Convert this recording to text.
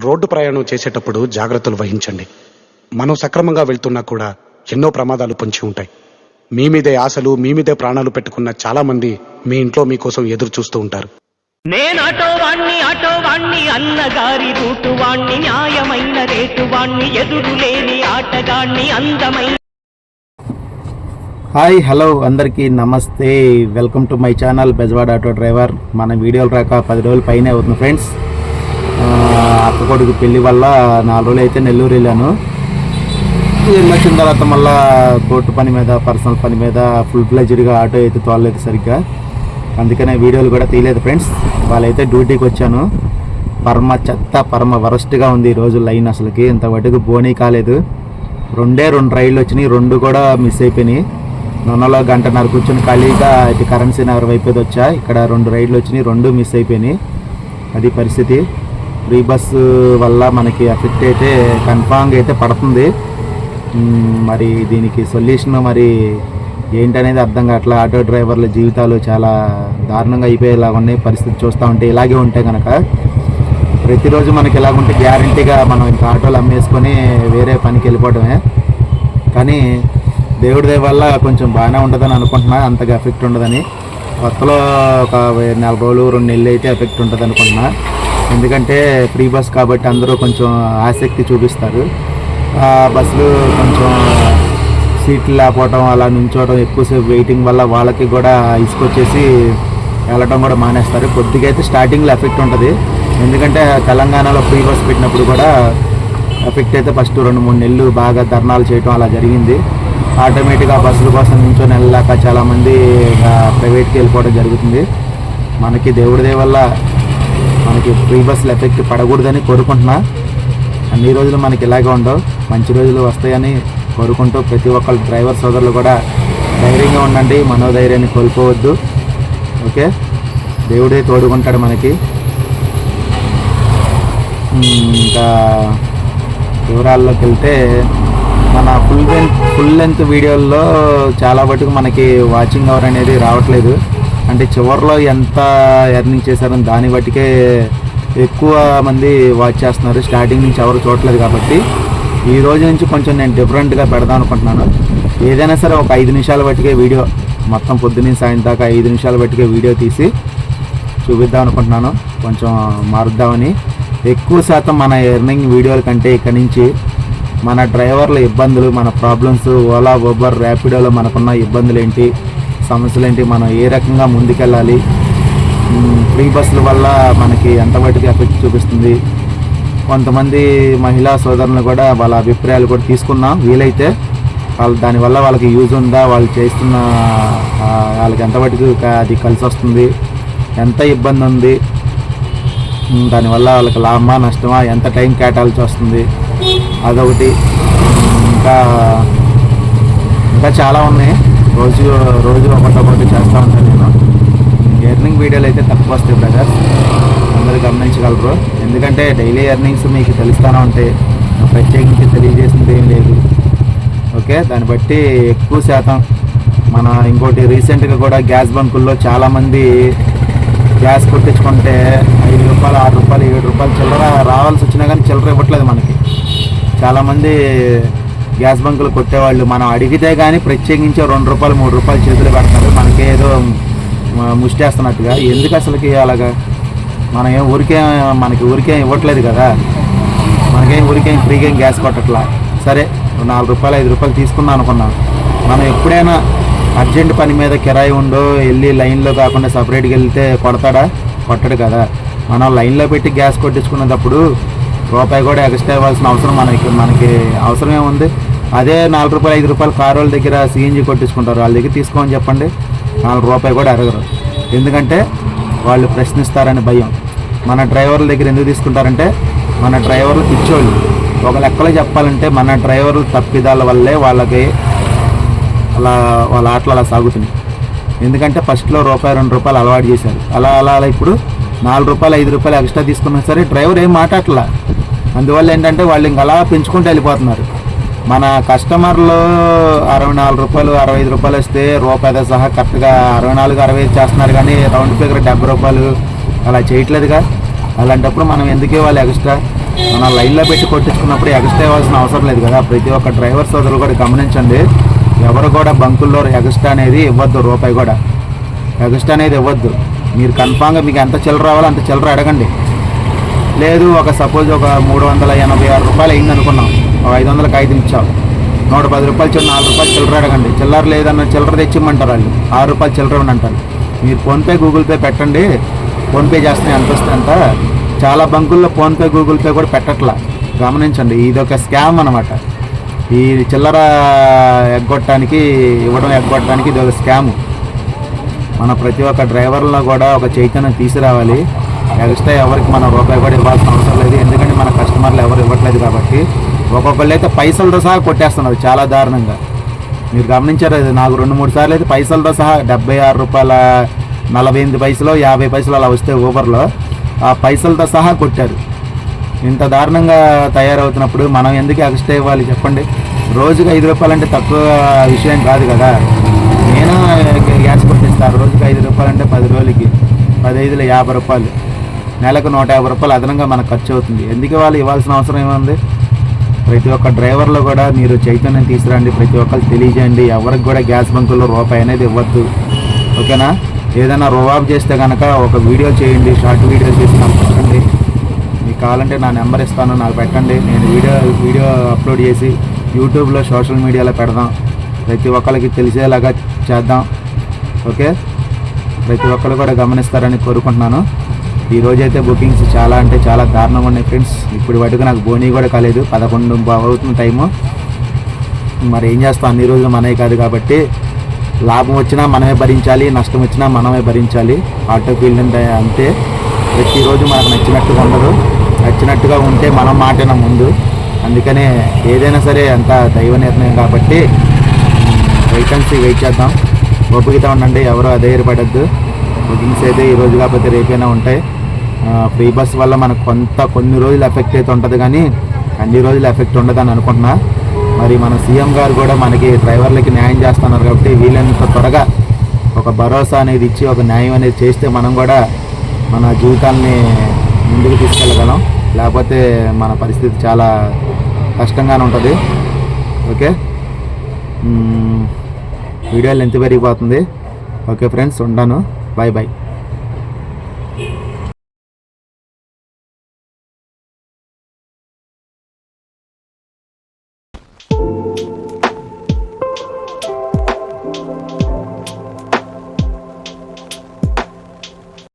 Road ప్రయాణం చేసేటప్పుడు జాగ్రత్తలు వహించండి. మనం సక్రమంగా వెళ్తున్నా కూడా ఎన్నో ప్రమాదాలు పొంచి ఉంటాయి. మీ మీదే ఆశలు మీ మీదే ప్రాణాలు పెట్టుకున్న చాలా మంది మీ ఇంట్లో మీకోసం ఎదురు చూస్తూ ఉంటారు. నేనాటో వాణ్ణి ఆటో వాణ్ణి అన్నగారి రూటు వాణ్ణి న్యాయమైన రేటు వాణ్ణి ఎదురు లేని ఆటగాణ్ణి అందమైన హాయ్ హలో అందరికీ నమస్తే. Welcome to my channel Bezawada auto driver. మన వీడియోలు రాక పది రోజుల పైనే అవుతుంది ఫ్రెండ్స్. ఆ, కొడుకు పెళ్ళి వల్ల నాలుగు రోజులు అయితే నెల్లూరు వెళ్ళాను. వచ్చిన తర్వాత మళ్ళా కోర్టు పని మీద పర్సనల్ పని మీద ఫుల్ ఫ్లెజ్డ్గా ఆటో అయితే తోలలేదు సరిగ్గా. అందుకనే వీడియోలు కూడా తీయలేదు ఫ్రెండ్స్. వాళ్ళైతే డ్యూటీకి వచ్చాను. పరమ చెత్త పరమ వరస్ట్గా ఉంది ఈరోజు లైన్ అసలుకి. ఇంత మటుకు బోనీ కాలేదు. రెండే రెండు రైళ్ళు వచ్చినాయి. రెండు కూడా మిస్ అయిపోయినాయి. నొన్నలో గంటన్నర కూర్చొని ఖాళీగా ఇటు కరెన్సీ నగర్ వైపు వచ్చా. ఇక్కడ రెండు రైళ్ళు వచ్చినాయి. రెండు మిస్ అయిపోయినాయి. అది పరిస్థితి. ఫ్రీ బస్సు వల్ల మనకి ఎఫెక్ట్ అయితే కన్ఫామ్గా అయితే పడుతుంది. మరి దీనికి సొల్యూషన్ మరి ఏంటనేది అర్థం కావట్లే. ఆటో డ్రైవర్ల జీవితాలు చాలా దారుణంగా అయిపోయేలా ఉన్నాయి. పరిస్థితి చూస్తూ ఉంటే ఇలాగే ఉంటే కనుక ప్రతిరోజు మనకి ఎలాగుంటే గ్యారంటీగా మనం ఇంకా ఆటోలు అమ్మేసుకొని వేరే పనికి వెళ్ళిపోవడమే. కానీ దేవుడి దయ వల్ల కొంచెం బాగానే ఉంటుందని అనుకుంటున్నా. అంతగా ఎఫెక్ట్ ఉండదని. కొత్తలో ఒక నెల రోజులు రెండు నెలలు అయితే ఎఫెక్ట్ ఉంటుంది అనుకుంటున్నా ఎందుకంటే ఫ్రీ బస్ కాబట్టి అందరూ కొంచెం ఆసక్తి చూపిస్తారు. ఆ బస్సులు కొంచెం సీట్లు లేకపోవటం అలా నుంచోవడం ఎక్కువసేపు వెయిటింగ్ వల్ల వాళ్ళకి కూడా ఇసుకొచ్చేసి వెళ్ళటం కూడా మానేస్తారు. కొద్దిగా అయితే స్టార్టింగ్లో ఎఫెక్ట్ ఉంటుంది. ఎందుకంటే తెలంగాణలో ఫ్రీ బస్ పెట్టినప్పుడు కూడా ఎఫెక్ట్ అయితే ఫస్ట్ రెండు మూడు నెలలు బాగా ధర్నాలు చేయటం అలా జరిగింది. ఆటోమేటిక్గా బస్సుల కోసం నుంచొని వెళ్ళాక చాలామంది ప్రైవేట్కి వెళ్ళిపోవడం జరుగుతుంది. మనకి దేవుడి వల్ల మనకి ఫ్రీ బస్సులు ఎఫెక్ట్ పడకూడదని కోరుకుంటున్నా. అన్ని రోజులు మనకి ఇలాగే ఉండవు. మంచి రోజులు వస్తాయని కోరుకుంటూ ప్రతి ఒక్కరు డ్రైవర్ సోదరులు కూడా ధైర్యంగా ఉండండి మనోధైర్యాన్ని కోల్పోవద్దు. ఓకే? దేవుడే తోడుకుంటాడు మనకి. ఇంకా వివరాల్లోకి వెళ్తే మన ఫుల్ లెంత్ ఫుల్ లెంత్ వీడియోల్లో చాలా మటుకు మనకి వాచింగ్ అవర్ అనేది రావట్లేదు. అంటే చివరిలో ఎంత ఎర్నింగ్ చేశారని దాన్ని బట్టికే ఎక్కువ మంది వాచ్ చేస్తున్నారు. స్టార్టింగ్ నుంచి ఎవరు చూడలేదు కాబట్టి. ఈ రోజు నుంచి కొంచెం నేను డిఫరెంట్గా పెడదాం అనుకుంటున్నాను. ఏదైనా సరే ఒక ఐదు నిమిషాల బట్టికే వీడియో మొత్తం పొద్దున్నే సాయం దాకా ఐదు నిమిషాల బట్టికే వీడియో తీసి చూపిద్దాం అనుకుంటున్నాను. కొంచెం మారుద్దామని. ఎక్కువ శాతం మన ఎర్నింగ్ వీడియోల కంటే ఇక్కడి నుంచి మన డ్రైవర్ల ఇబ్బందులు మన ప్రాబ్లమ్స్ ఓలా ఊబర్ ర్యాపిడోలో మనకున్న ఇబ్బందులు ఏంటి సమస్యలు ఏంటి మనం ఏ రకంగా ముందుకెళ్ళాలి? ఫ్రీ బస్సుల వల్ల మనకి ఎంత మటుకు ఎఫెక్ట్ చూపిస్తుంది? కొంతమంది మహిళా సోదరులు కూడా వాళ్ళ అభిప్రాయాలు కూడా తీసుకున్నాం వీలైతే వాళ్ళు దానివల్ల వాళ్ళకి యూజ్ ఉందా? వాళ్ళు చేస్తున్న వాళ్ళకి ఎంత మటుకు అది కలిసి వస్తుంది? ఎంత ఇబ్బంది ఉంది? దానివల్ల వాళ్ళకి లాభమా నష్టమా? ఎంత టైం కేటాల్సి వస్తుంది? అదొకటి. ఇంకా ఇంకా చాలా ఉన్నాయి. రోజు రోజు ఒకటొకటి చేస్తూ ఉంటాను నేను. ఎర్నింగ్ వీడియోలు అయితే తక్కువ వస్తాయి బ్రదర్స్ అందరూ గమనించగలరు. ఎందుకంటే డైలీ ఎర్నింగ్స్ మీకు తెలుస్తూనే ఉంటాయి. ప్రత్యేకించి తెలియజేసింది ఏం లేదు. ఓకే దాన్ని బట్టి ఎక్కువ శాతం మన ఇంకోటి రీసెంట్గా కూడా గ్యాస్ బంకుల్లో చాలామంది గ్యాస్ కొట్టించుకుంటే ఐదు రూపాయలు ఆరు రూపాయలు ఏడు రూపాయలు చిల్లర రావాల్సి వచ్చినా కానీ చిల్లర ఇవ్వట్లేదు మనకి. చాలామంది గ్యాస్ బంకులు కొట్టేవాళ్ళు. మనం అడిగితే కానీ ప్రత్యేకించి రెండు రూపాయలు మూడు రూపాయలు చేతులు పెడతారు. మనకేదో ముష్టేస్తున్నట్టుగా. ఎందుకు అసలుకి అలాగా? మనం ఏం ఊరికే మనకి ఊరికే ఇవ్వట్లేదు కదా. మనకేం ఊరికేం ఫ్రీగా గ్యాస్ కొట్టట్లా. సరే నాలుగు రూపాయలు ఐదు రూపాయలు తీసుకుందాం అనుకున్నాం. మనం ఎప్పుడైనా అర్జెంట్ పని మీద కిరాయి ఉండో వెళ్ళి లైన్లో కాకుండా సపరేట్గా వెళ్తే కొడతాడా? కొట్టడు కదా. మనం లైన్లో పెట్టి గ్యాస్ కొట్టించుకునేటప్పుడు రూపాయి కూడా ఎక్స్ట్రా ఇవ్వాల్సిన అవసరం మనకి మనకి అవసరం ఏముంది అదే నాలుగు రూపాయలు ఐదు రూపాయలు కారు వాళ్ళ దగ్గర సిఎన్జి కొట్టించుకుంటారు. వాళ్ళ దగ్గర తీసుకోమని చెప్పండి. నాలుగు రూపాయలు కూడా అడగరు. ఎందుకంటే వాళ్ళు ప్రశ్నిస్తారని భయం. మన డ్రైవర్ల దగ్గర ఎందుకు తీసుకుంటారంటే మన డ్రైవర్లు పిచ్చోళ్ళు. ఒక లెక్కలో చెప్పాలంటే మన డ్రైవర్లు తప్పిదాల వల్లే వాళ్ళకి అలా వాళ్ళ ఆటలు అలా సాగుతున్నాయి. ఎందుకంటే ఫస్ట్లో రూపాయి రెండు రూపాయలు అలవాటు చేశారు. అలా అలా అలా ఇప్పుడు నాలుగు రూపాయలు ఐదు రూపాయలు ఎక్స్ట్రా తీసుకున్నా సరే డ్రైవర్ ఏం మాట్లాడట్లా? అందువల్ల ఏంటంటే వాళ్ళు ఇంకా అలా పెంచుకుంటూ వెళ్ళిపోతున్నారు. మన కస్టమర్లు అరవై నాలుగు రూపాయలు అరవై ఐదు రూపాయలు వస్తే రూపాయతో సహా కరెక్ట్గా అరవై నాలుగు అరవై ఐదు చేస్తున్నారు కానీ రౌండ్ ఫిగర్ డెబ్బై రూపాయలు అలా చేయట్లేదుగా. అలాంటప్పుడు మనం ఎందుకే వాళ్ళు ఎక్స్ట్రా? మన లైన్లో పెట్టి కొట్టించుకున్నప్పుడు ఎక్స్ట్రా ఇవ్వాల్సిన అవసరం లేదు కదా. ప్రతి ఒక్క డ్రైవర్ సోదరులు కూడా గమనించండి ఎవరు కూడా బంకుల్లో ఎక్స్ట్రా అనేది ఇవ్వద్దు రూపాయి కూడా. ఎక్స్ట్రా అనేది ఇవ్వద్దు. మీరు కన్ఫామ్గా మీకు ఎంత చిల్లర రావాలో అంత చిల్లర అడగండి. లేదు ఒక సపోజ్ ఒక మూడు వందల ఎనభై ఆరు రూపాయలు అయింది అనుకున్నాం ఐదు వందల ఐదు ఇచ్చావు. నూట పది రూపాయలు చిన్న నాలుగు రూపాయలు చిల్లర అడగండి. చిల్లర లేదన్న చిల్లర తెచ్చిమ్మంటారు వాళ్ళు. ఆరు రూపాయలు చిల్లర ఇవ్వండి అంటారు. మీరు ఫోన్పే గూగుల్ పే పెట్టండి. ఫోన్పే చేస్తే అనిపిస్తుంది అంట. చాలా బంకుల్లో ఫోన్పే గూగుల్ పే కూడా పెట్టట్లా. గమనించండి ఇది ఒక స్కామ్ అనమాట ఈ చిల్లర ఎగ్గొట్టడానికి ఇవ్వడం ఎగ్గొట్టడానికి ఇది ఒక స్కాము. మన ప్రతి ఒక్క డ్రైవర్లో కూడా ఒక చైతన్యం తీసుకురావాలి. ఎక్స్ట్రా ఎవరికి మనం రూపాయి కూడా ఇవ్వాల్సిన అవసరం లేదు. ఎందుకంటే మన కస్టమర్లు ఎవరు ఇవ్వట్లేదు కాబట్టి. ఒక్కొక్కళ్ళు అయితే పైసలతో సహా కొట్టేస్తున్నారు చాలా దారుణంగా. మీరు గమనించారు అది నాకు రెండు మూడు సార్లు అయితే పైసలతో సహా డెబ్బై ఆరు రూపాయల నలభై ఎనిమిది పైసలు యాభై పైసలు అలా వస్తే ఊబర్లో ఆ పైసలతో సహా కొట్టారు. ఇంత దారుణంగా తయారవుతున్నప్పుడు మనం ఎందుకు ఎక్స్ట్రా ఇవ్వాలి చెప్పండి? రోజుకి ఐదు రూపాయలు అంటే తక్కువ విషయం కాదు కదా. నేను గ్యాస్ కొట్టిస్తాను రోజుకి ఐదు రూపాయలు అంటే పది రోజులకి పదైదులో యాభై రూపాయలు. నెలకు నూట యాభై రూపాయలు అదనంగా మనకు ఖర్చు అవుతుంది. ఎందుకు వాళ్ళు ఇవ్వాల్సిన అవసరం ఏముంది? ప్రతి ఒక్క డ్రైవర్లో కూడా మీరు చైతన్యం తీసుకురండి. ప్రతి ఒక్కరు తెలియజేయండి. ఎవరికి కూడా గ్యాస్ బంకుల్లో రూపాయి అనేది ఇవ్వద్దు. ఓకేనా? ఏదైనా రువాబ్ చేస్తే కనుక ఒక వీడియో చేయండి. షార్ట్ వీడియో చేసి నాకు పెట్టండి మీకు కావాలంటే నా నెంబర్ ఇస్తాను. నాకు పెట్టండి. నేను వీడియో వీడియో అప్లోడ్ చేసి యూట్యూబ్లో సోషల్ మీడియాలో పెడదాం. ప్రతి ఒక్కరికి తెలిసేలాగా చేద్దాం. ఓకే? ప్రతి ఒక్కరు కూడా గమనిస్తారని కోరుకుంటున్నాను. ఈ రోజైతే బుకింగ్స్ చాలా అంటే చాలా దారుణంగా ఉన్నాయి ఫ్రెండ్స్ ఇప్పుడు వాటికి నాకు బోనీ కూడా కాలేదు. పదకొండు అవుతుంది టైము మరి ఏం చేస్తాం? అన్ని రోజులు మనమే కాదు కాబట్టి లాభం వచ్చినా మనమే భరించాలి నష్టం వచ్చినా మనమే భరించాలి. ఆటో ఫీల్డ్ అంటే అంతే. ప్రతిరోజు మనకు నచ్చినట్టుగా ఉండదు. నచ్చినట్టుగా ఉంటే మనం మాటేనా ముందు? అందుకనే ఏదైనా సరే అంత దైవ నిర్ణయం కాబట్టి వెహికల్స్ వెయిట్ చేద్దాం. ఓపికతో ఉండండి ఎవరు అధైర్యపడద్దు. బుకింగ్స్ అయితే ఈరోజు కాకపోతే రేపైనా ఉంటాయి. ఫ్రీ బస్ వల్ల మనకు కొంత కొన్ని రోజులు ఎఫెక్ట్ అయితే ఉంటుంది కానీ అన్ని రోజులు ఎఫెక్ట్ ఉండదని అనుకుంటున్నా. మరి మన సీఎం గారు కూడా మనకి డ్రైవర్లకి న్యాయం చేస్తున్నారు కాబట్టి వీలైనంత త్వరగా ఒక భరోసా అనేది ఇచ్చి ఒక న్యాయం అనేది చేస్తే మనం కూడా మన జీవితాల్ని ముందుకు తీసుకెళ్ళగలం. లేకపోతే మన పరిస్థితి చాలా కష్టంగానే ఉంటుంది. ఓకే? వీడియో లెంత్ పెరిగిపోతుంది. ఓకే ఫ్రెండ్స్ ఉంటాను. Bye bye